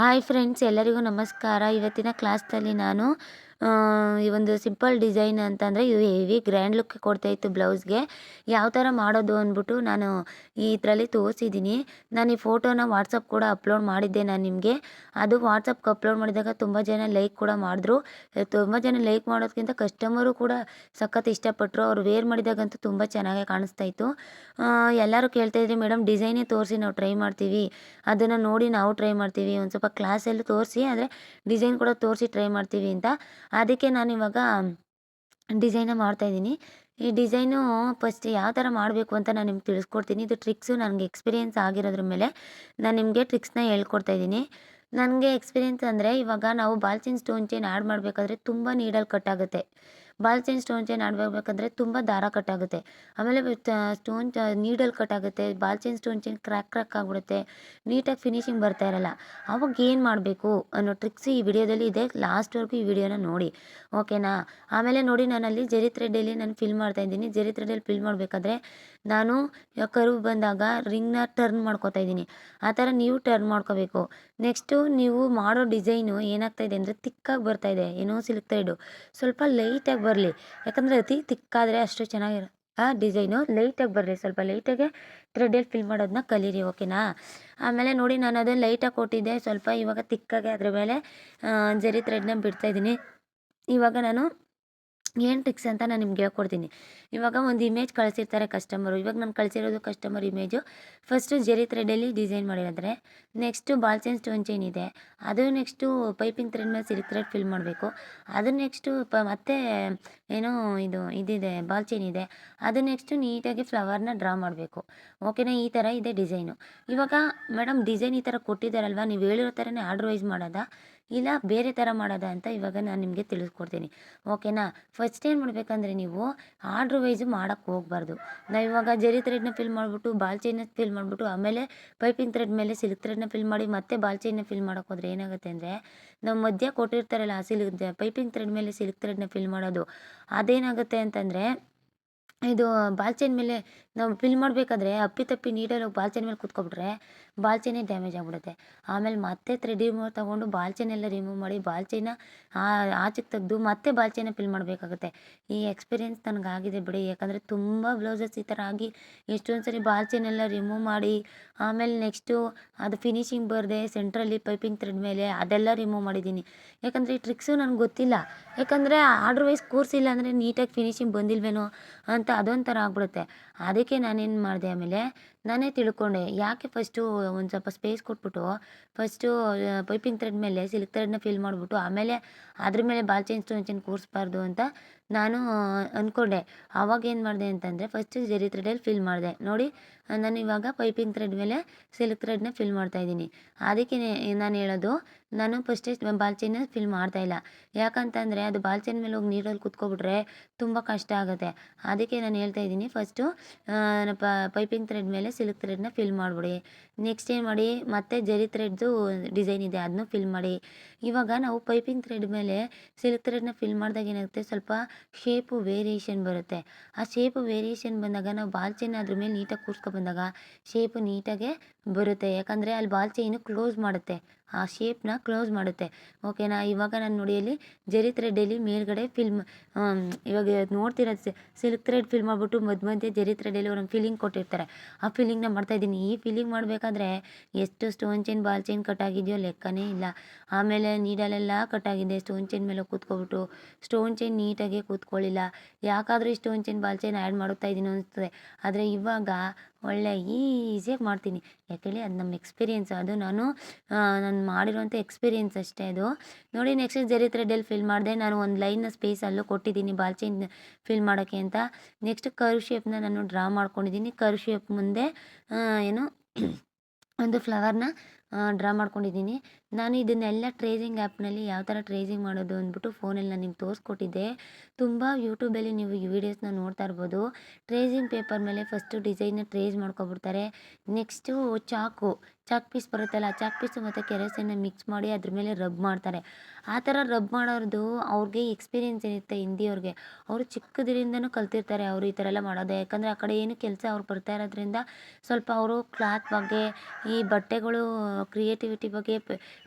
Hi friends ಎಲ್ಲರಿಗೂ ನಮಸ್ಕಾರ. ಇವತ್ತಿನ ಕ್ಲಾಸ್ನಲ್ಲಿ ನಾನು ಈ ಒಂದು ಸಿಂಪಲ್ ಡಿಸೈನ್ ಅಂತಂದರೆ ಇದು ಹೆವಿ ಗ್ರ್ಯಾಂಡ್ ಲುಕ್ ಕೊಡ್ತಾಯಿತ್ತು ಬ್ಲೌಸ್ಗೆ ಯಾವ ಥರ ಮಾಡೋದು ಅಂದ್ಬಿಟ್ಟು ನಾನು ಇದರಲ್ಲಿ ತೋರಿಸಿದ್ದೀನಿ ನಾನು ಈ ಫೋಟೋನ ವಾಟ್ಸಪ್ ಕೂಡ ಅಪ್ಲೋಡ್ ಮಾಡಿದ್ದೆ ನಾನು ನಿಮಗೆ. ಅದು ವಾಟ್ಸಪ್ಗೆ ಅಪ್ಲೋಡ್ ಮಾಡಿದಾಗ ತುಂಬ ಜನ ಲೈಕ್ ಕೂಡ ಮಾಡಿದ್ರು. ತುಂಬ ಜನ ಲೈಕ್ ಮಾಡೋದಕ್ಕಿಂತ ಕಸ್ಟಮರು ಕೂಡ ಸಖತ್ ಇಷ್ಟಪಟ್ಟರು ಅವ್ರು ವೇರ್ ಮಾಡಿದಾಗಂತೂ ತುಂಬ ಚೆನ್ನಾಗೇ ಕಾಣಿಸ್ತಾ ಇತ್ತು. ಎಲ್ಲರೂ ಕೇಳ್ತಾಯಿದ್ರಿ ಮೇಡಮ್ ಡಿಸೈನೇ ತೋರಿಸಿ, ನಾವು ಟ್ರೈ ಮಾಡ್ತೀವಿ. ಅದನ್ನು ನೋಡಿ ನಾವು ಟ್ರೈ ಮಾಡ್ತೀವಿ. ಒಂದು ಸ್ವಲ್ಪ ಕ್ಲಾಸಲ್ಲೂ ತೋರಿಸಿ ಅಂದರೆ ಡಿಸೈನ್ ಕೂಡ ತೋರಿಸಿ ಟ್ರೈ ಮಾಡ್ತೀವಿ ಅಂತ. ಅದಕ್ಕೆ ನಾನು ಇವಾಗ ಡಿಸೈನ ಮಾಡ್ತಾಯಿದ್ದೀನಿ ಈ ಡಿಸೈನು ಫಸ್ಟ್ ಯಾವ ಥರ ಮಾಡಬೇಕು ಅಂತ ನಾನು ನಿಮ್ಗೆ ತಿಳಿಸ್ಕೊಡ್ತೀನಿ. ಇದು ಟ್ರಿಕ್ಸು ನನಗೆ ಎಕ್ಸ್ಪೀರಿಯೆನ್ಸ್ ಆಗಿರೋದ್ರ ಮೇಲೆ ನಾನು ನಿಮಗೆ ಟ್ರಿಕ್ಸ್ನ ಹೇಳ್ಕೊಡ್ತಾ ಇದ್ದೀನಿ. ನನಗೆ ಎಕ್ಸ್ಪೀರಿಯೆನ್ಸ್ ಅಂದರೆ ಇವಾಗ ನಾವು ಬಾಲ್ಚಿನ್ ಸ್ಟೋನ್ ಚೈನ್ ಆ್ಯಡ್ ಮಾಡಬೇಕಾದ್ರೆ ತುಂಬ ನೀಡಲ್ಲಿ ಕಟ್ ಆಗುತ್ತೆ. ಬಾಲ್ ಚೈನ್ ಸ್ಟೋನ್ ಚೈನ್ ಆಡಬೇಕಂದ್ರೆ ತುಂಬ ದಾರ ಕಟ್ಟಾಗುತ್ತೆ ಆಮೇಲೆ stone needle ಕಟ್ಟಾಗುತ್ತೆ ball chain stone chain crack crack ಆಗಿಬಿಡುತ್ತೆ, ನೀಟಾಗಿ ಫಿನಿಶಿಂಗ್ ಬರ್ತಾ ಇರಲ್ಲ. ಅವಾಗ ಏನು ಮಾಡಬೇಕು ಅನ್ನೋ ಟ್ರಿಕ್ಸ್ ಈ ವಿಡಿಯೋದಲ್ಲಿ ಇದೆ. ಲಾಸ್ಟ್ವರೆಗೂ ಈ ವಿಡಿಯೋನ ನೋಡಿ, ಓಕೆನಾ? ಆಮೇಲೆ ನೋಡಿ ನಾನಲ್ಲಿ ಜರಿ ಥ್ರೆಡ್ಡಲ್ಲಿ ನಾನು ಫಿಲ್ ಮಾಡ್ತಾ ಇದ್ದೀನಿ. ಜರಿ ಥ್ರೆಡ್ಡಲ್ಲಿ ಫಿಲ್ ಮಾಡಬೇಕಾದ್ರೆ ನಾನು ಕರು ಬಂದಾಗ ರಿಂಗ್ನ ಟರ್ನ್ ಮಾಡ್ಕೋತಾ ಇದ್ದೀನಿ. ಆ ಥರ ನೀವು ಟರ್ನ್ ಮಾಡ್ಕೋಬೇಕು. ನೆಕ್ಸ್ಟು ನೀವು ಮಾಡೋ ಡಿಸೈನು ಏನಾಗ್ತಾಯಿದೆ ಅಂದರೆ ತಿಕ್ಕಾಗಿ ಇದೆ. ಏನೋ ಸಿಲ್ಕ್ ಥ್ರೆಡ್ಡು ಸ್ವಲ್ಪ ಲೈಟಾಗಿ ಬರಲಿ. ಯಾಕಂದರೆ ಅತಿ ತಿಕ್ಕಾದರೆ ಅಷ್ಟು ಚೆನ್ನಾಗಿರೋ, ಆ ಡಿಸೈನು ಲೈಟಾಗಿ ಬರಲಿ. ಸ್ವಲ್ಪ ಲೈಟಾಗೆ ಥ್ರೆಡ್ಡಲ್ಲಿ ಫಿಲ್ ಮಾಡೋದನ್ನ ಕಲೀರಿ ಓಕೆನಾ ಆಮೇಲೆ ನೋಡಿ ನಾನು ಅದನ್ನು ಲೈಟಾಗಿ ಕೊಟ್ಟಿದ್ದೆ. ಸ್ವಲ್ಪ ಇವಾಗ ತಿಕ್ಕಾಗೆ ಅದ್ರ ಮೇಲೆ ಜರಿ ಥ್ರೆಡ್ನ ಬಿಡ್ತಾಯಿದ್ದೀನಿ ಇವಾಗ ನಾನು ಏನು ಟ್ರಿಕ್ಸ್ ಅಂತ ನಾನು ನಿಮ್ಗೆ ಹೇಳ್ಕೊಡ್ತೀನಿ. ಇವಾಗ ಒಂದು ಇಮೇಜ್ ಕಳಿಸಿರ್ತಾರೆ ಕಸ್ಟಮರು ಇವಾಗ ನಾನು ಕಳಿಸಿರೋದು ಕಸ್ಟಮರ್ ಇಮೇಜು ಫಸ್ಟು ಜೆರಿ ಥ್ರೆಡಲ್ಲಿ design ಮಾಡಿರೋದ್ರೆ next ball chain stone chain ಇದೆ. ಅದು ನೆಕ್ಸ್ಟು ಪೈಪಿಂಗ್ ಥ್ರೆಡ್ ಮೇಲೆ ಸಿಲ್ಕ್ ಥ್ರೆಡ್ ಫಿಲ್ ಮಾಡಬೇಕು. ಅದು ನೆಕ್ಸ್ಟು ಪ, ಮತ್ತೆ ಏನೋ ಇದು, ಇದಿದೆ ಬಾಲ್ ಚೈನ್ ಇದೆ. ಅದು ನೆಕ್ಸ್ಟು ನೀಟಾಗಿ ಫ್ಲವರ್ನ ಡ್ರಾ ಮಾಡಬೇಕು. ಓಕೆನಾ ಈ ಥರ ಇದೆ ಡಿಸೈನು ಇವಾಗ ಮೇಡಮ್ ಡಿಸೈನ್ ಈ ಥರ ಕೊಟ್ಟಿದ್ದಾರಲ್ವ? ನೀವು ಹೇಳಿರೋ ಥರನೇ ಆರ್ಡ್ರ್ ವೈಸ್ ಮಾಡೋದಾ. ಇಲ್ಲ ಬೇರೆ ಥರ ಮಾಡೋದಾ ಅಂತ ಇವಾಗ ನಾನು ನಿಮಗೆ ತಿಳಿಸ್ಕೊಡ್ತೀನಿ. ಓಕೆನಾ? ಫಸ್ಟ್ ಏನು ಮಾಡಬೇಕಂದ್ರೆ ನೀವು ಆರ್ಡ್ರ್ ವೈಸು ಮಾಡೋಕ್ಕೆ ಹೋಗ್ಬಾರ್ದು. ನಾವು ಇವಾಗ ಜರಿ ಥ್ರೆಡ್ನ ಫಿಲ್ ಮಾಡಿಬಿಟ್ಟು, ಬಾಲ್ ಚೈನ್ನ ಫಿಲ್ ಮಾಡಿಬಿಟ್ಟು, ಆಮೇಲೆ ಪೈಪಿಂಗ್ ಥ್ರೆಡ್ ಮೇಲೆ ಸಿಲ್ಕ್ ಥ್ರೆಡ್ನ ಫಿಲ್ ಮಾಡಿ, ಮತ್ತೆ ಬಾಲ್ ಚೈನ್ನ ಫಿಲ್ ಮಾಡೋಕೆ ಹೋದ್ರೆ ಏನಾಗುತ್ತೆ ಅಂದರೆ, ನಾವು ಮಧ್ಯ ಕೊಟ್ಟಿರ್ತಾರಲ್ಲ ಆ ಸಿಲ್ಕ್ ಪೈಪಿಂಗ್ ಥ್ರೆಡ್ ಮೇಲೆ ಸಿಲ್ಕ್ ಥ್ರೆಡ್ನ ಫಿಲ್ ಮಾಡೋದು, ಅದೇನಾಗುತ್ತೆ ಅಂತಂದರೆ, ಇದು ಬಾಲ್ಚೈನ್ ಮೇಲೆ ನಾವು ಫಿಲ್ ಮಾಡಬೇಕಾದ್ರೆ, ಅಪ್ಪಿ ನೀಡಲ್ಲಿ ಹೋಗಿ ಬಾಲ್ಚೈನ್ ಮೇಲೆ ಕೂತ್ಕೊಬಿಟ್ರೆ ಬಾಲ್ಚೈನೇ ಡ್ಯಾಮೇಜ್ ಆಗಿಬಿಡುತ್ತೆ. ಆಮೇಲೆ ಮತ್ತೆ ಥ್ರೆಡ್ ರಿಮೂವರ್ ತೊಗೊಂಡು ಬಾಲ್ಚೈನ್ ಎಲ್ಲ ರಿಮೂವ್ ಮಾಡಿ ಬಾಲ್ಚೈನ ಆಚೆಗೆ ತೆಗೆದು ಮತ್ತೆ ಬಾಲ್ಚೈನ ಫಿಲ್ ಮಾಡಬೇಕಾಗುತ್ತೆ. ಈ ಎಕ್ಸ್ಪೀರಿಯೆನ್ಸ್ ನನಗಾಗಿದೆ ಬಿಡಿ. ಯಾಕಂದರೆ ತುಂಬ ಬ್ಲೌಸಸ್ ಈ ಥರ ಆಗಿ ಎಷ್ಟೊಂದು ಸರಿ ಬಾಲ್ಚೈನ್ ಎಲ್ಲ ರಿಮೂವ್ ಮಾಡಿ, ಆಮೇಲೆ ನೆಕ್ಸ್ಟು ಅದು ಫಿನಿಶಿಂಗ್ ಬರದೆ ಸೆಂಟ್ರಲ್ಲಿ ಪೈಪಿಂಗ್ ಥ್ರೆಡ್ ಮೇಲೆ ಅದೆಲ್ಲ ರಿಮೂವ್ ಮಾಡಿದ್ದೀನಿ. ಯಾಕಂದರೆ ಈ ಟ್ರಿಕ್ಸು ನನಗೆ ಗೊತ್ತಿಲ್ಲ. ಯಾಕಂದರೆ ಆರ್ಡ್ರ್ ವೈಸ್ ಕೂರಿಸಿಲ್ಲ ಅಂದರೆ ನೀಟಾಗಿ ಫಿನಿಶಿಂಗ್ ಬಂದಿಲ್ವೇನೋ ಅಂತ ಅದೊಂಥರ ಆಗ್ಬಿಡುತ್ತೆ. ಅದಕ್ಕೆ ನಾನೇನು ಮಾಡಿದೆ ಆಮೇಲೆ ನಾನೇ ತಿಳ್ಕೊಂಡೆ. ಯಾಕೆ ಫಸ್ಟು ಒಂದು ಸ್ವಲ್ಪ ಸ್ಪೇಸ್ ಕೊಟ್ಬಿಟ್ಟು ಫಸ್ಟು ಪೈಪಿಂಗ್ ಥ್ರೆಡ್ ಮೇಲೆ ಸಿಲ್ಕ್ ಥ್ರೆಡ್ನ ಫಿಲ್ ಮಾಡಿಬಿಟ್ಟು ಆಮೇಲೆ ಅದ್ರ ಮೇಲೆ ಬಾಲ್ ಚೈನ್ ಸ್ಟೋನ್ ಚೈನ್ ಕೂರಿಸ್ಬಾರ್ದು ಅಂತ ನಾನು ಅಂದ್ಕೊಂಡೆ ಆವಾಗ ಏನು ಮಾಡಿದೆ ಅಂತಂದರೆ ಫಸ್ಟು ಜರಿ ಥ್ರೆಡಲ್ಲಿ ಫಿಲ್ ಮಾಡಿದೆ. ನೋಡಿ ನಾನು ಇವಾಗ ಪೈಪಿಂಗ್ ಥ್ರೆಡ್ ಮೇಲೆ ಸಿಲ್ಕ್ ಥ್ರೆಡ್ನ ಫಿಲ್ ಮಾಡ್ತಾಯಿದ್ದೀನಿ ಅದಕ್ಕೆ ನಾನು ಹೇಳೋದು, ನಾನು ಫಸ್ಟೇ ಬಾಲ್ಚೈನ ಫಿಲ್ ಫಿಲ್ ಮಾಡ್ತಾಯಿಲ್ಲ ಯಾಕಂತಂದರೆ, ಅದು ಬಾಲ್ಚೈನ್ ಮೇಲೆ ಹೋಗಿ ನೀರಲ್ಲಿ ಕುತ್ಕೊಬಿಟ್ರೆ ತುಂಬ ಕಷ್ಟ ಆಗುತ್ತೆ. ಅದಕ್ಕೆ ನಾನು ಹೇಳ್ತಾ ಇದ್ದೀನಿ ಫಸ್ಟು ಪೈಪಿಂಗ್ ಥ್ರೆಡ್ ಮೇಲೆ ಸಿಲ್ಕ್ ಥ್ರೆಡ್ನ ಫಿಲ್ ಮಾಡಿಬಿಡಿ. ನೆಕ್ಸ್ಟ್ ಏನು ಮಾಡಿ, ಮತ್ತೆ ಜರಿ ಥ್ರೆಡ್ದು ಡಿಸೈನ್ ಇದೆ ಅದನ್ನು ಫಿಲ್ ಮಾಡಿ. ಇವಾಗ ನಾವು ಪೈಪಿಂಗ್ ಥ್ರೆಡ್ ಮೇಲೆ ಸಿಲ್ಕ್ ಥ್ರೆಡ್ನ ಫಿಲ್ ಮಾಡಿದಾಗ ಏನಾಗುತ್ತೆ? ಸ್ವಲ್ಪ ಶೇಪು ವೇರಿಯೇಷನ್ ಬರುತ್ತೆ. ಆ ಶೇಪು ವೇರಿಯೇಷನ್ ಬಂದಾಗ ನಾವು ಬಾಲ್ ಚೈನ್ ಅದ್ರ ಮೇಲೆ ನೀಟಾಗಿ ಕೂರ್ಸ್ಕೊ ಬಂದಾಗ ಶೇಪು ನೀಟಾಗೆ ಬರುತ್ತೆ. ಯಾಕಂದರೆ ಅಲ್ಲಿ ಬಾಲ್ ಚೈನು ಕ್ಲೋಸ್ ಮಾಡುತ್ತೆ. ಆ ಶೇಪ್ನ ಕ್ಲೋಸ್ ಮಾಡುತ್ತೆ. ಓಕೆನಾ ಇವಾಗ ನಾನು ನೋಡಿ ಅಲ್ಲಿ ಜರಿ ಥ್ರೆಡ್ಡಲ್ಲಿ ಮೇಲ್ಗಡೆ ಫಿಲ್ಮ್ ಇವಾಗ ನೋಡ್ತಿರೋದು ಸಿಲ್ಕ್ ಥ್ರೆಡ್ ಫಿಲ್ ಮಾಡಿಬಿಟ್ಟು ಮಧ್ಯ ಮಧ್ಯೆ ಜರಿ ಥ್ರೆಡಲ್ಲಿ ಒಂದು ಫಿಲ್ಲಿಂಗ್ ಕೊಟ್ಟಿರ್ತಾರೆ. ಆ ಫಿಲ್ಲಿಂಗ್ನ ಮಾಡ್ತಾಯಿದ್ದೀನಿ ಈ ಫಿಲ್ಲಿಂಗ್ ಮಾಡಬೇಕಾದ್ರೆ ಎಷ್ಟು ಸ್ಟೋನ್ ಚೈನ್ ಬಾಲ್ ಚೈನ್ ಕಟ್ಟಾಗಿದೆಯೋ ಲೆಕ್ಕನೇ ಇಲ್ಲ. ಆಮೇಲೆ ನೀಡಲೆಲ್ಲ ಕಟ್ಟಾಗಿದೆ ಸ್ಟೋನ್ ಚೈನ್ ಮೇಲೆ ಕೂತ್ಕೊಬಿಟ್ಟು ಸ್ಟೋನ್ ಚೈನ್ ನೀಟಾಗಿ ಕೂತ್ಕೊಳ್ಳಿಲ್ಲ. ಯಾಕಾದರೂ ಈ stone chain ball chain add ಮಾಡುತ್ತಾ ಇದ್ದೀನಿ ಅನಿಸ್ತದೆ ಆದರೆ ಇವಾಗ ಒಳ್ಳೆ ಈಸಿಯಾಗಿ ಮಾಡ್ತೀನಿ. ಯಾಕೇಳಿ ಅದು ನಮ್ಮ ಎಕ್ಸ್ಪೀರಿಯೆನ್ಸ್ ಅದು ನಾನು ನಾನು ಮಾಡಿರೋಂಥ ಎಕ್ಸ್ಪೀರಿಯೆನ್ಸ್ ಅಷ್ಟೇ ಅದು. ನೋಡಿ ನೆಕ್ಸ್ಟ್ ಜರಿ ಥ್ರೆಡಲ್ಲಿ ಫಿಲ್ ಮಾಡಿದೆ. ನಾನು ಒಂದು ಲೈನ್ನ ಸ್ಪೇಸ್ ಅಲ್ಲೂ ಕೊಟ್ಟಿದ್ದೀನಿ ಬಾಲ್ಚಿನ ಫಿಲ್ ಮಾಡೋಕ್ಕೆ ಅಂತ. ನೆಕ್ಸ್ಟ್ ಕರ್ವ್ ಶೇಪ್ನ ನಾನು ಡ್ರಾ ಮಾಡ್ಕೊಂಡಿದ್ದೀನಿ. ಕರ್ವ್ ಶೇಪ್ ಮುಂದೆ ಏನು, ಒಂದು ಫ್ಲವರ್ನ ಡ್ರಾ ಮಾಡ್ಕೊಂಡಿದ್ದೀನಿ. ನಾನು ಇದನ್ನೆಲ್ಲ ಟ್ರೇಸಿಂಗ್ ಆ್ಯಪ್ನಲ್ಲಿ ಯಾವ ಥರ ಟ್ರೇಸಿಂಗ್ ಮಾಡೋದು ಅಂದ್ಬಿಟ್ಟು ಫೋನಲ್ಲಿ ನಾನು ನಿಮ್ಗೆ ತೋರಿಸ್ಕೊಟ್ಟಿದ್ದೆ. ತುಂಬ ಯೂಟ್ಯೂಬಲ್ಲಿ ನೀವು ಈ ವಿಡಿಯೋಸ್ನ ನೋಡ್ತಾ ಇರ್ಬೋದು. ಟ್ರೇಸಿಂಗ್ ಪೇಪರ್ ಮೇಲೆ ಫಸ್ಟು ಡಿಸೈನ್ನ ಟ್ರೇಸ್ ಮಾಡ್ಕೊಬಿಡ್ತಾರೆ. ನೆಕ್ಸ್ಟು ಚಾಕು, ಚಾಕ್ ಪೀಸ್ ಬರುತ್ತಲ್ಲ ಚಾಕ್ ಪೀಸು ಮತ್ತು ಕೆರೆಸನ್ನ ಮಿಕ್ಸ್ ಮಾಡಿ ಅದ್ರ ಮೇಲೆ ರಬ್ ಮಾಡ್ತಾರೆ. ಆ ಥರ ರಬ್ ಮಾಡೋರ್ದು ಅವ್ರಿಗೆ ಎಕ್ಸ್ಪೀರಿಯೆನ್ಸ್ ಇರುತ್ತೆ ಹಿಂದಿಯವ್ರಿಗೆ. ಅವರು ಚಿಕ್ಕದ್ರಿಂದನೂ ಕಲ್ತಿರ್ತಾರೆ ಅವರು ಈ ಥರ ಎಲ್ಲ ಮಾಡೋದು. ಯಾಕಂದರೆ ಆ ಕಡೆ ಏನು ಕೆಲಸ ಅವ್ರು ಬರ್ತಾ ಇರೋದ್ರಿಂದ ಸ್ವಲ್ಪ ಅವರು ಕ್ಲಾತ್ ಬಗ್ಗೆ, ಈ ಬಟ್ಟೆಗಳು ಕ್ರಿಯೇಟಿವಿಟಿ ಬಗ್ಗೆ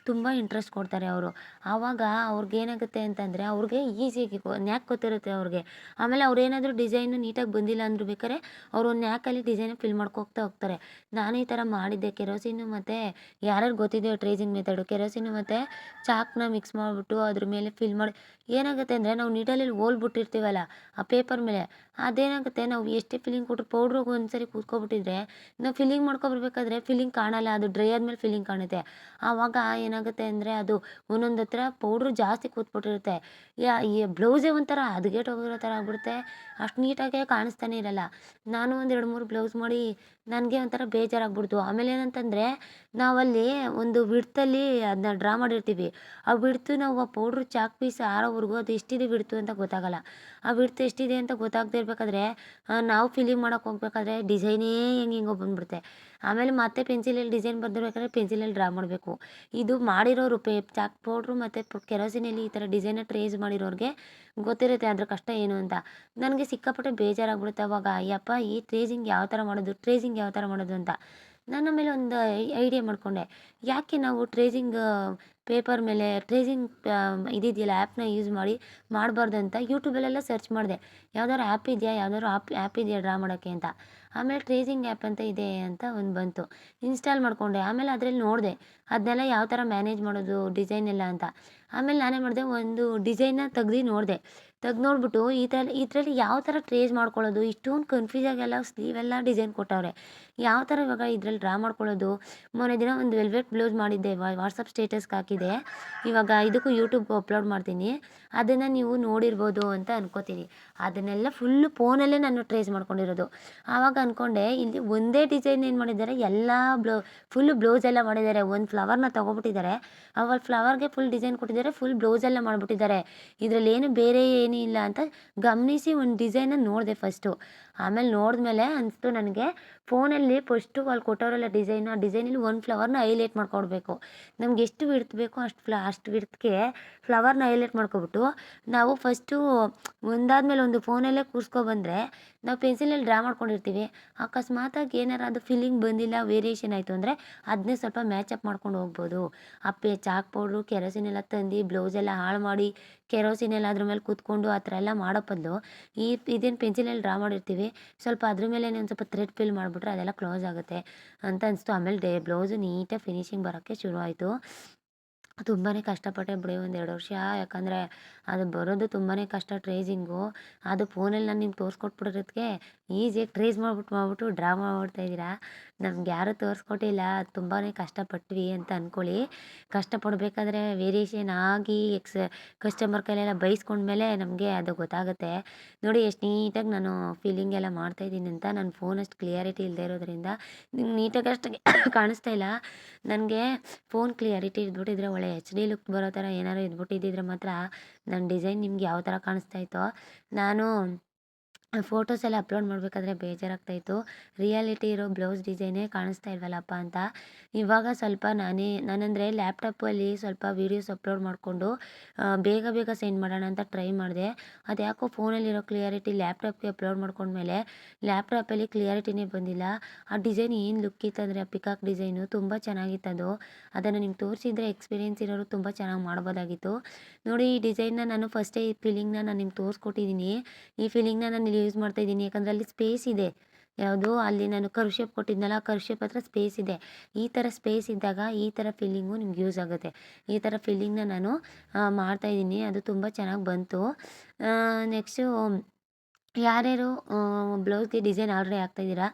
ತುಂಬ ಇಂಟ್ರೆಸ್ಟ್ ಕೊಡ್ತಾರೆ ಅವರು. ಆವಾಗ ಅವ್ರಿಗೆ ಏನಾಗುತ್ತೆ ಅಂತಂದರೆ ಅವ್ರಿಗೆ ಈಸಿಯಾಗಿ ನ್ಯಾಕ್ ಗೊತ್ತಿರುತ್ತೆ ಅವ್ರಿಗೆ. ಆಮೇಲೆ ಅವ್ರು ಏನಾದರೂ ಡಿಸೈನು ನೀಟಾಗಿ ಬಂದಿಲ್ಲ ಅಂದರೂ ಬೇಕಾದ್ರೆ ಅವರು ಒಂದು ನ್ಯಾಕಲ್ಲಿ ಡಿಸೈನ್ ಫಿಲ್ ಮಾಡ್ಕೋತಾ ಹೋಗ್ತಾರೆ. ನಾನು ಈ ಥರ ಮಾಡಿದ್ದೆ ಕೆರೋಸಿನು ಮತ್ತು ಯಾರ್ಯಾರು ಗೊತ್ತಿದೆಯೋ ಟ್ರೇಸಿಂಗ್ ಮೆಥಡು ಕೆರೋಸಿನು ಮತ್ತು ಚಾಕ್ನ ಮಿಕ್ಸ್ ಮಾಡಿಬಿಟ್ಟು ಅದ್ರ ಮೇಲೆ ಫಿಲ್ ಮಾಡಿ, ಏನಾಗುತ್ತೆ ಅಂದರೆ ನಾವು ನೀಡಲಲ್ಲಿ ಹೋಲ್ ಬಿಟ್ಟಿರ್ತೀವಲ್ಲ ಆ ಪೇಪರ್ ಮೇಲೆ. ಅದೇನಾಗುತ್ತೆ, ನಾವು ಎಷ್ಟೇ ಫಿಲ್ಲಿಂಗ್ ಕೊಟ್ಟರು ಪೌಡ್ರಿಗೆ ಒಂದು ಸರಿ ಕೂತ್ಕೊಬಿಟ್ಟಿದ್ರೆ, ನಾವು ಫಿಲ್ಲಿಂಗ್ ಮಾಡ್ಕೊಬರ್ಬೇಕಾದ್ರೆ ಫಿಲ್ಲಿಂಗ್ ಕಾಣಲ್ಲ, ಅದು ಡ್ರೈ ಆದಮೇಲೆ ಫಿಲ್ಲಿಂಗ್ ಕಾಣುತ್ತೆ. ಆವಾಗ ಏನಾಗುತ್ತೆ ಅಂದರೆ ಅದು ಒಂದೊಂದು ಹತ್ರ ಪೌಡ್ರು ಜಾಸ್ತಿ ಕೂತ್ಬಿಟ್ಟಿರುತ್ತೆ. ಯಾ, ಈ ಬ್ಲೌಸೇ ಒಂಥರ ಹದ್ಗೆಟ್ ಹೋಗಿರೋ ಥರ ಆಗ್ಬಿಡುತ್ತೆ. ಅಷ್ಟು ನೀಟಾಗೆ ಕಾಣಿಸ್ತಾನೆ ಇರಲ್ಲ. ನಾನು ಒಂದು ಎರಡು ಮೂರು ಬ್ಲೌಸ್ ಮಾಡಿ ನನಗೆ ಒಂಥರ ಬೇಜಾರಾಗ್ಬಿಡ್ತು. ಆಮೇಲೆ ಏನಂತಂದರೆ ನಾವಲ್ಲಿ ಒಂದು ವಿಡ್ತಲ್ಲಿ ಅದನ್ನ ಡ್ರಾ ಮಾಡಿರ್ತೀವಿ. ಆ ವಿಡ್ತು ನಾವು ಆ ಪೌಡ್ರು ಚಾಕ್ ಪೀಸ್ ಆರೋವರೆಗೂ ಅದು ಎಷ್ಟಿದೆ ವಿಡ್ತು ಅಂತ ಗೊತ್ತಾಗಲ್ಲ. ಆ ವಿಡ್ತ್ ಎಷ್ಟಿದೆ ಅಂತ ಗೊತ್ತಾಗದೇ ಇರಬೇಕಾದ್ರೆ ನಾವು ಫಿಲಿಂಗ್ ಮಾಡೋಕೆ ಹೋಗ್ಬೇಕಾದ್ರೆ ಡಿಸೈನೇ ಹೆಂಗೆ ಹೆಂಗೋ ಬಂದ್ಬಿಡುತ್ತೆ. ಆಮೇಲೆ ಮತ್ತೆ ಪೆನ್ಸಿಲಲ್ಲಿ ಡಿಸೈನ್ ಬರ್ದಿರ್ಬೇಕಾದ್ರೆ ಪೆನ್ಸಿಲಲ್ಲಿ ಡ್ರಾ ಮಾಡಬೇಕು. ಇದು ಮಾಡಿರೋರು ಪೇ ಚಾಕ್ ಪೌಡ್ರು ಮತ್ತು ಕೆರೋಸಿನಲ್ಲಿ ಈ ಥರ ಡಿಸೈನ ಟ್ರೇಸ್ ಮಾಡಿರೋರಿಗೆ ಗೊತ್ತಿರುತ್ತೆ ಅದ್ರ ಕಷ್ಟ ಏನು ಅಂತ. ನನಗೆ ಸಿಕ್ಕಾಪಟ್ಟೆ ಬೇಜಾರಾಗ್ಬಿಡುತ್ತೆ ಅವಾಗ, ಅಯ್ಯಪ್ಪ, ಈ ಟ್ರೇಸಿಂಗ್ ಯಾವ ಥರ ಮಾಡೋದು ಟ್ರೇಸಿಂಗ್ ಯಾವ ಥರ ಮಾಡೋದು ಅಂತ. ನಾನು ಆಮೇಲೆ ಒಂದು ಐಡಿಯಾ ಮಾಡಿಕೊಂಡೆ. ಯಾಕೆ ನಾವು ಟ್ರೇಸಿಂಗ್ ಪೇಪರ್ ಮೇಲೆ ಟ್ರೇಸಿಂಗ್ ಇದಿದೆಯಲ್ಲ ಆ್ಯಪ್ನ ಯೂಸ್ ಮಾಡಿ ಮಾಡಬಾರ್ದು ಅಂತ ಯೂಟ್ಯೂಬಲ್ಲೆಲ್ಲ ಸರ್ಚ್ ಮಾಡಿದೆ. ಯಾವ್ದಾದ್ರು ಆ್ಯಪ್ ಇದೆಯಾ, ಯಾವ್ದಾದ್ರು ಆಪ್, ಆ್ಯಪ್ ಇದೆಯಾ ಡ್ರಾ ಮಾಡೋಕ್ಕೆ ಅಂತ. ಆಮೇಲೆ ಟ್ರೇಸಿಂಗ್ ಆ್ಯಪ್ ಅಂತ ಇದೆ ಅಂತ ಒಂದು ಬಂತು. ಇನ್ಸ್ಟಾಲ್ ಮಾಡಿಕೊಂಡೆ. ಆಮೇಲೆ ಅದರಲ್ಲಿ ನೋಡಿದೆ. ಅದನ್ನೆಲ್ಲ ಯಾವ ಥರ ಮ್ಯಾನೇಜ್ ಮಾಡೋದು, ಡಿಸೈನ್ ಎಲ್ಲ ಅಂತ. ಆಮೇಲೆ ನಾನೇ ಮಾಡಿದೆ, ಒಂದು ಡಿಸೈನ್ನ ತೆಗ್ದು ನೋಡಿದೆ. ತೆಗ್ದು ನೋಡ್ಬಿಟ್ಟು ಈ ಥರ ಇದರಲ್ಲಿ ಯಾವ ಥರ ಟ್ರೇಸ್ ಮಾಡ್ಕೊಳ್ಳೋದು, ಇಷ್ಟೊಂದು ಕನ್ಫ್ಯೂಸಾಗೆಲ್ಲ ಸ್ಲೀವೆಲ್ಲ ಡಿಸೈನ್ ಕೊಟ್ಟವ್ರೆ. ಯಾವ ಥರ ಇವಾಗ ಇದ್ರಲ್ಲಿ ಡ್ರಾ ಮಾಡ್ಕೊಳ್ಳೋದು? ಮೊನ್ನೆ ದಿನ ಒಂದು ವೆಲ್ವೆಟ್ ಬ್ಲೌಸ್ ಮಾಡಿದ್ದೆ ವಾಟ್ಸಪ್ ಸ್ಟೇಟಸ್ಗೆ ಹಾಕಿದೆ ಇವಾಗ ಇದಕ್ಕೂ ಯೂಟ್ಯೂಬ್ಗೆ ಅಪ್ಲೋಡ್ ಮಾಡ್ತೀನಿ. ಅದನ್ನು ನೀವು ನೋಡಿರ್ಬೋದು ಅಂತ ಅನ್ಕೋತೀನಿ. ಅದನ್ನೆಲ್ಲ ಫುಲ್ಲು ಫೋನಲ್ಲೇ ನಾನು ಟ್ರೇಸ್ ಮಾಡ್ಕೊಂಡಿರೋದು. ಆವಾಗ ಅಂದ್ಕೊಂಡೆ ಇಲ್ಲಿ ಒಂದೇ ಡಿಸೈನ್ ಏನು ಮಾಡಿದ್ದಾರೆ, ಎಲ್ಲ ಬ್ಲೌ ಫುಲ್ ಬ್ಲೌಸ್ ಎಲ್ಲ ಮಾಡಿದ್ದಾರೆ. ಒಂದು ಫ್ಲವರ್ನ ತೊಗೊಬಿಟ್ಟಿದ್ದಾರೆ ಅವಾಗ ಫ್ಲವರ್ಗೆ ಫುಲ್ ಡಿಸೈನ್ ಕೊಟ್ಟಿದ್ದಾರೆ ಫುಲ್ ಬ್ಲೌಸ್ ಎಲ್ಲ ಮಾಡಿಬಿಟ್ಟಿದ್ದಾರೆ. ಇದರಲ್ಲಿ ಏನು ಬೇರೆ ಏನೂ ಇಲ್ಲ ಅಂತ ಗಮನಿಸಿ ಒಂದು ಡಿಸೈನ ನೋಡಿದೆ ಫಸ್ಟು ಆಮೇಲೆ ನೋಡಿದ್ಮೇಲೆ ಅನಿಸ್ತು ನನಗೆ ಫೋನಲ್ಲಿ ಫಸ್ಟು ಅಲ್ಲಿ ಕೊಟ್ಟವರೆಲ್ಲ ಡಿಸೈನ್, ಆ ಡಿಸೈನಲ್ಲಿ ಒಂದು ಫ್ಲವರ್ನ ಹೈಲೈಟ್ ಮಾಡ್ಕೊಡ್ಬೇಕು. ನಮ್ಗೆ ಎಷ್ಟು ವಿಡ್ತ್ ಬೇಕೋ ಅಷ್ಟು ಫ್ಲ, ಅಷ್ಟು ವಿಡ್ತ್ಗೆ ಫ್ಲವರ್ನ ಹೈಲೈಟ್ ಮಾಡ್ಕೊಬಿಟ್ಟು ನಾವು ಫಸ್ಟು ಒಂದಾದ್ಮೇಲೆ ಒಂದು ಫೋನಲ್ಲೇ ಕೂರಿಸ್ಕೊಬಂದ್ರೆ ನಾವು ಪೆನ್ಸಿಲಲ್ಲಿ ಡ್ರಾ ಮಾಡ್ಕೊಂಡಿರ್ತೀವಿ. ಅಕಸ್ಮಾತಾಗಿ ಏನಾರು ಅದು ಫೀಲಿಂಗ್ ಬಂದಿಲ್ಲ, ವೇರಿಯೇಷನ್ ಆಯಿತು ಅಂದರೆ ಅದನ್ನೇ ಸ್ವಲ್ಪ ಮ್ಯಾಚಪ್ ಮಾಡ್ಕೊಂಡು ಹೋಗ್ಬೋದು. ಅಪ್ಪೆ ಚಾಕ್ ಪೌಡ್ರು ಕೆರೋಸಿನ್ ಎಲ್ಲ ತಂದು ಬ್ಲೌಸ್ ಎಲ್ಲ ಹಾಳು ಮಾಡಿ ಕೆರೋಸಿನ್ ಎಲ್ಲ ಅದ್ರ ಮೇಲೆ ಕೂತ್ಕೊಂಡು ಆ ಥರ ಎಲ್ಲ ಮಾಡೋ ಬದಲು ಈ, ಇದೇನು ಪೆನ್ಸಿಲಲ್ಲಿ ಡ್ರಾ ಮಾಡಿರ್ತೀವಿ. ಸ್ವಲ್ಪ ಅದ್ರ ಮೇಲೆ ಒಂದು ಸ್ವಲ್ಪ ಥ್ರೆಡ್ ಫಿಲ್ ಮಾಡಿಬಿಟ್ರೆ ಅದೆಲ್ಲ ಕ್ಲೋಸ್ ಆಗುತ್ತೆ. ಅಂತ ಅನಿಸ್ತು. ಆಮೇಲೆ ಡೇ ಬ್ಲೌಸು ನೀಟಾಗಿ ಫಿನಿಶಿಂಗ್ ಬರೋಕ್ಕೆ ಶುರು ಆಯಿತು ತುಂಬಾ ಕಷ್ಟಪಟ್ಟೆ ಬಿಡಿ ಒಂದು ಎರಡು ವರ್ಷ. ಯಾಕಂದರೆ ಅದು ಬರೋದು ತುಂಬಾ ಕಷ್ಟ ಟ್ರೇಸಿಂಗು. ಅದು ಫೋನಲ್ಲಿ ನಾನು ನಿಮ್ಗೆ ತೋರಿಸ್ಕೊಟ್ಬಿಡೋದಕ್ಕೆ ಈಸಿಯಾಗಿ ಟ್ರೇಸ್ ಮಾಡ್ಬಿಟ್ಟು ಮಾಡ್ಬಿಟ್ಟು ಡ್ರಾ ಮಾಡ್ಬಿಡ್ತಾ ಇದ್ದೀರಾ ನಮ್ಗೆ ಯಾರೂ ತೋರಿಸ್ಕೊಟ್ಟಿಲ್ಲ. ತುಂಬಾ ಕಷ್ಟಪಟ್ವಿ ಅಂತ ಅಂದ್ಕೊಳ್ಳಿ ಕಷ್ಟಪಡಬೇಕಾದ್ರೆ ವೇರಿಯೇಷನ್ ಆಗಿ ಎಕ್ಸ್ ಕಸ್ಟಮರ್ ಕೈಲೆಲ್ಲ ಬೈಸ್ಕೊಂಡ್ಮೇಲೆ ನಮಗೆ ಅದು ಗೊತ್ತಾಗುತ್ತೆ. ನೋಡಿ ಎಷ್ಟು ನೀಟಾಗಿ ನಾನು ಫೀಲಿಂಗ್ ಎಲ್ಲ ಮಾಡ್ತಾಯಿದ್ದೀನಿ ಅಂತ. ನನ್ನ ಫೋನ್ ಅಷ್ಟು ಕ್ಲಿಯರಿಟಿ ಇಲ್ಲದೆ ಇರೋದ್ರಿಂದ ನಿಮ್ಗೆ ನೀಟಾಗಿ ಅಷ್ಟು ಕಾಣಿಸ್ತಾ ಇಲ್ಲ. ನನಗೆ ಫೋನ್ ಕ್ಲಿಯರಿಟಿ ಇದ್ಬಿಟ್ಟಿದ್ರೆ ಒಳ್ಳೆ ಎಚ್ ಡಿ ಲುಕ್ ಬರೋ ಥರ ಏನಾದ್ರು ಇದ್ಬಿಟ್ಟಿದ್ದಿದ್ರೆ ಮಾತ್ರ ನನ್ನ ಡಿಸೈನ್ ನಿಮ್ಗೆ ಯಾವ ಥರ ಕಾಣಿಸ್ತಾ ಇತ್ತೋ, ನಾನು ಫೋಟೋಸ್ ಎಲ್ಲ ಅಪ್ಲೋಡ್ ಮಾಡಬೇಕಾದ್ರೆ ಬೇಜಾರಾಗ್ತಾಯಿತ್ತು. ರಿಯಾಲಿಟಿ ಇರೋ ಬ್ಲೌಸ್ ಡಿಸೈನೇ ಕಾಣಿಸ್ತಾ ಇಲ್ವಲ್ಲಪ್ಪ ಅಂತ. ಇವಾಗ ಸ್ವಲ್ಪ ನಾನೇ, ನಾನಂದರೆ ಲ್ಯಾಪ್ಟಾಪಲ್ಲಿ ಸ್ವಲ್ಪ ವೀಡಿಯೋಸ್ ಅಪ್ಲೋಡ್ ಮಾಡಿಕೊಂಡು ಬೇಗ ಬೇಗ ಸೆಂಡ್ ಮಾಡೋಣ ಅಂತ ಟ್ರೈ ಮಾಡಿದೆ. ಅದು ಯಾಕೋ ಫೋನಲ್ಲಿರೋ ಕ್ಲಿಯಾರಿಟಿ ಲ್ಯಾಪ್ಟಾಪ್ಗೆ ಅಪ್ಲೋಡ್ ಮಾಡ್ಕೊಂಡ್ಮೇಲೆ ಲ್ಯಾಪ್ಟಾಪಲ್ಲಿ ಕ್ಲಿಯಾರಿಟಿನೇ ಬಂದಿಲ್ಲ. ಆ ಡಿಸೈನ್ ಏನು ಲುಕ್ ಇತ್ತಂದರೆ ಆ ಪಿಕಾಕ್ ಡಿಸೈನು ತುಂಬ ಚೆನ್ನಾಗಿತ್ತು ಅದು. ಅದನ್ನು ನಿಮ್ಗೆ ತೋರಿಸಿದ್ರೆ ಎಕ್ಸ್ಪೀರಿಯೆನ್ಸ್ ಇರೋರು ತುಂಬ ಚೆನ್ನಾಗಿ ಮಾಡ್ಬೋದಾಗಿತ್ತು. ನೋಡಿ ಈ ಡಿಸೈನ್ನ ನಾನು ಫಸ್ಟೇ ಈ ಫೀಲಿಂಗ್ನ ನಾನು ನಿಮ್ಗೆ ತೋರಿಸ್ಕೊಟ್ಟಿದ್ದೀನಿ. ಈ ಫೀಲಿಂಗ್ನ ನಾನು ಇಲ್ಲಿ ಯೂಸ್ ಮಾಡ್ತಾ ಇದ್ದೀನಿ. ಯಾಕಂದರೆ ಅಲ್ಲಿ ಸ್ಪೇಸ್ ಇದೆ. ಯಾವುದು ಅಲ್ಲಿ ನಾನು ಕರ್ವ್ ಶೇಪ್ ಕೊಟ್ಟಿದ್ನಲ್ಲ ಕರ್ವ್ ಶೇಪ್ ಹತ್ರ ಸ್ಪೇಸ್ ಇದೆ. ಈ ಥರ ಸ್ಪೇಸ್ ಇದ್ದಾಗ ಈ ಥರ ಫೀಲಿಂಗು ನಿಮ್ಗೆ ಯೂಸ್ ಆಗುತ್ತೆ. ಈ ಥರ ಫೀಲಿಂಗ್ನ ನಾನು ಮಾಡ್ತಾಯಿದ್ದೀನಿ ಅದು ತುಂಬ ಚೆನ್ನಾಗಿ ಬಂತು. ನೆಕ್ಸ್ಟು ಯಾರ್ಯಾರು ಬ್ಲೌಸ್ಗೆ ಡಿಸೈನ್ ಆಲ್ರೆಡಿ ಹಾಕ್ತಾಯಿದ್ದೀರಾ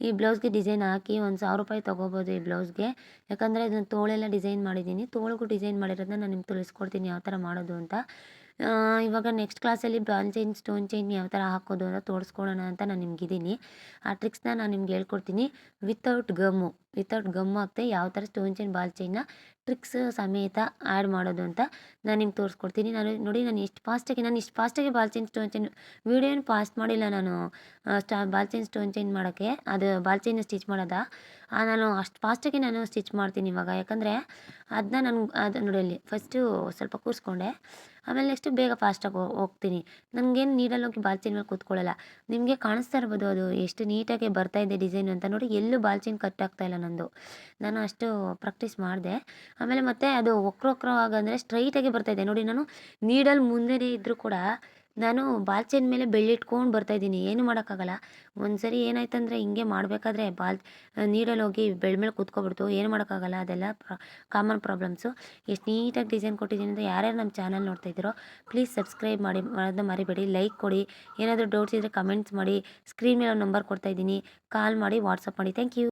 ಈ ಬ್ಲೌಸ್ಗೆ ಡಿಸೈನ್ ಹಾಕಿ ಒಂದು ಸಾವಿರ ರೂಪಾಯಿ ತೊಗೋಬೋದು ಈ ಬ್ಲೌಸ್ಗೆ ಯಾಕಂದರೆ ಇದನ್ನು ತೋಳೆಲ್ಲ ಡಿಸೈನ್ ಮಾಡಿದ್ದೀನಿ. ತೋಳಿಗೂ ಡಿಸೈನ್ ಮಾಡಿರೋದನ್ನ ನಾನು ನಿಮ್ಗೆ ತಿಳಿಸ್ಕೊಡ್ತೀನಿ ಯಾವ ಥರ ಮಾಡೋದು ಅಂತ. ಇವಾಗ ನೆಕ್ಸ್ಟ್ ಕ್ಲಾಸಲ್ಲಿ ಬಾಲ್ ಚೈನ್ ಸ್ಟೋನ್ ಚೈನ್ ಯಾವ ಥರ ಹಾಕೋದು ಅಂತ ತೋರಿಸ್ಕೊಡೋಣ ಅಂತ ನಾನು ನಿಮಗಿದ್ದೀನಿ ಆ ಟ್ರಿಕ್ಸ್ನ ನಾನು ನಿಮ್ಗೆ ಹೇಳ್ಕೊಡ್ತೀನಿ. ವಿತೌಟ್ ಗಮ್ಮು ವಿತೌಟ್ ಗಮ್ ಹಾಕ್ದೆ ಯಾವ ಥರ ಸ್ಟೋನ್ ಚೈನ್ ಬಾಲ್ ಚೈನ್ನ ಟ್ರಿಕ್ಸ್ ಸಮೇತ ಆ್ಯಡ್ ಮಾಡೋದು ಅಂತ ನಾನು ನಿಮ್ಗೆ ತೋರಿಸ್ಕೊಡ್ತೀನಿ. ನಾನು ನೋಡಿ ನಾನು ಎಷ್ಟು ಫಾಸ್ಟಾಗಿ ನಾನು ಇಷ್ಟು ಫಾಸ್ಟಾಗಿ ಬಾಲ್ ಚೈನ್ ಸ್ಟೋನ್ ಚೈನ್ ವೀಡಿಯೋನ ಫಾಸ್ಟ್ ಮಾಡಿಲ್ಲ ನಾನು. ಸ್ಟಾ ಬಾಲ್ ಚೈನ್ ಸ್ಟೋನ್ ಚೈನ್ ಮಾಡೋಕ್ಕೆ. ಅದು ಬಾಲ್ ಚೈನ್ ಸ್ಟಿಚ್ ಮಾಡೋದ? ನಾನು ಅಷ್ಟು ಫಾಸ್ಟಾಗಿ ನಾನು ಸ್ಟಿಚ್ ಮಾಡ್ತೀನಿ ಇವಾಗ. ಯಾಕಂದರೆ ಅದನ್ನ ನಾನು, ಅದು ನೋಡಿ ಅಲ್ಲಿ ಫಸ್ಟು ಸ್ವಲ್ಪ ಕೂರಿಸ್ಕೊಂಡೆ. ಆಮೇಲೆ ನೆಕ್ಸ್ಟು ಬೇಗ ಫಾಸ್ಟಾಗಿ ಹೋಗ್ತೀನಿ. ನನಗೇನು ನೀಡಲ್ಲಿ ಹೋಗಿ ಬಾಲ್ ಚೈನ್ ಮೇಲೆ ಕೂತ್ಕೊಳ್ಳಲ್ಲ. ನಿಮಗೆ ಕಾಣಿಸ್ತಾ ಇರ್ಬೋದು ಅದು. ಎಷ್ಟು ನೀಟಾಗಿ ಬರ್ತಾ ಇದೆ ಡಿಸೈನ್ ಅಂತ. ನೋಡಿ ಎಲ್ಲೂ ಬಾಲ್ ಚೈನ್ ಕಟ್ ಆಗ್ತಾ ಇಲ್ಲ ನಂದು. ನಾನು ಅಷ್ಟು ಪ್ರಾಕ್ಟೀಸ್ ಮಾಡಿದೆ. ಆಮೇಲೆ ಮತ್ತೆ ಅದು ವಕ್ರವಕ್ರವಾಗಂದರೆ ಸ್ಟ್ರೈಟಾಗಿ ಬರ್ತಾಯಿದೆ ನೋಡಿ ನಾನು ನೀಡಲ್ ಮುಂದೆನೇ ಇದ್ದರೂ ಕೂಡ ನಾನು ಬಾಲ್ ಚೈನ್ ಮೇಲೆ ಬೆಳ್ಳಿಟ್ಕೊಂಡು ಬರ್ತಾಯಿದ್ದೀನಿ ಏನು ಮಾಡೋಕ್ಕಾಗಲ್ಲ. ಒಂದ್ಸರಿ ಏನಾಯ್ತಂದರೆ ಹಿಂಗೆ ಮಾಡಬೇಕಾದ್ರೆ ಬಾಲ್ ನೀಡಲ್ಲಿ ಹೋಗಿ ಬೆಳ್ಳ ಮೇಲೆ ಕೂತ್ಕೊಬಿಡ್ತು. ಏನು ಮಾಡೋಕ್ಕಾಗಲ್ಲ. ಅದೆಲ್ಲ ಕಾಮನ್ ಪ್ರಾಬ್ಲಮ್ಸು ಎಷ್ಟು ನೀಟಾಗಿ ಡಿಸೈನ್ ಕೊಟ್ಟಿದ್ದೀನಿ ಅಂತ ಯಾರ್ಯಾರು ನಮ್ಮ ಚಾನಲ್ ನೋಡ್ತಾ ಇದ್ದೀರೋ ಪ್ಲೀಸ್ ಸಬ್ಸ್ಕ್ರೈಬ್ ಮಾಡಿ, ಮಾಡೋದನ್ನ ಮರಿಬೇಡಿ. ಲೈಕ್ ಕೊಡಿ. ಏನಾದರೂ ಡೌಟ್ಸ್ ಇದ್ದರೆ ಕಮೆಂಟ್ಸ್ ಮಾಡಿ. ಸ್ಕ್ರೀನ್ ಮೇಲೆ ನಂಬರ್ ಕೊಡ್ತಾ ಇದ್ದೀನಿ. ಕಾಲ್ ಮಾಡಿ ವಾಟ್ಸಪ್ ಮಾಡಿ. Thank you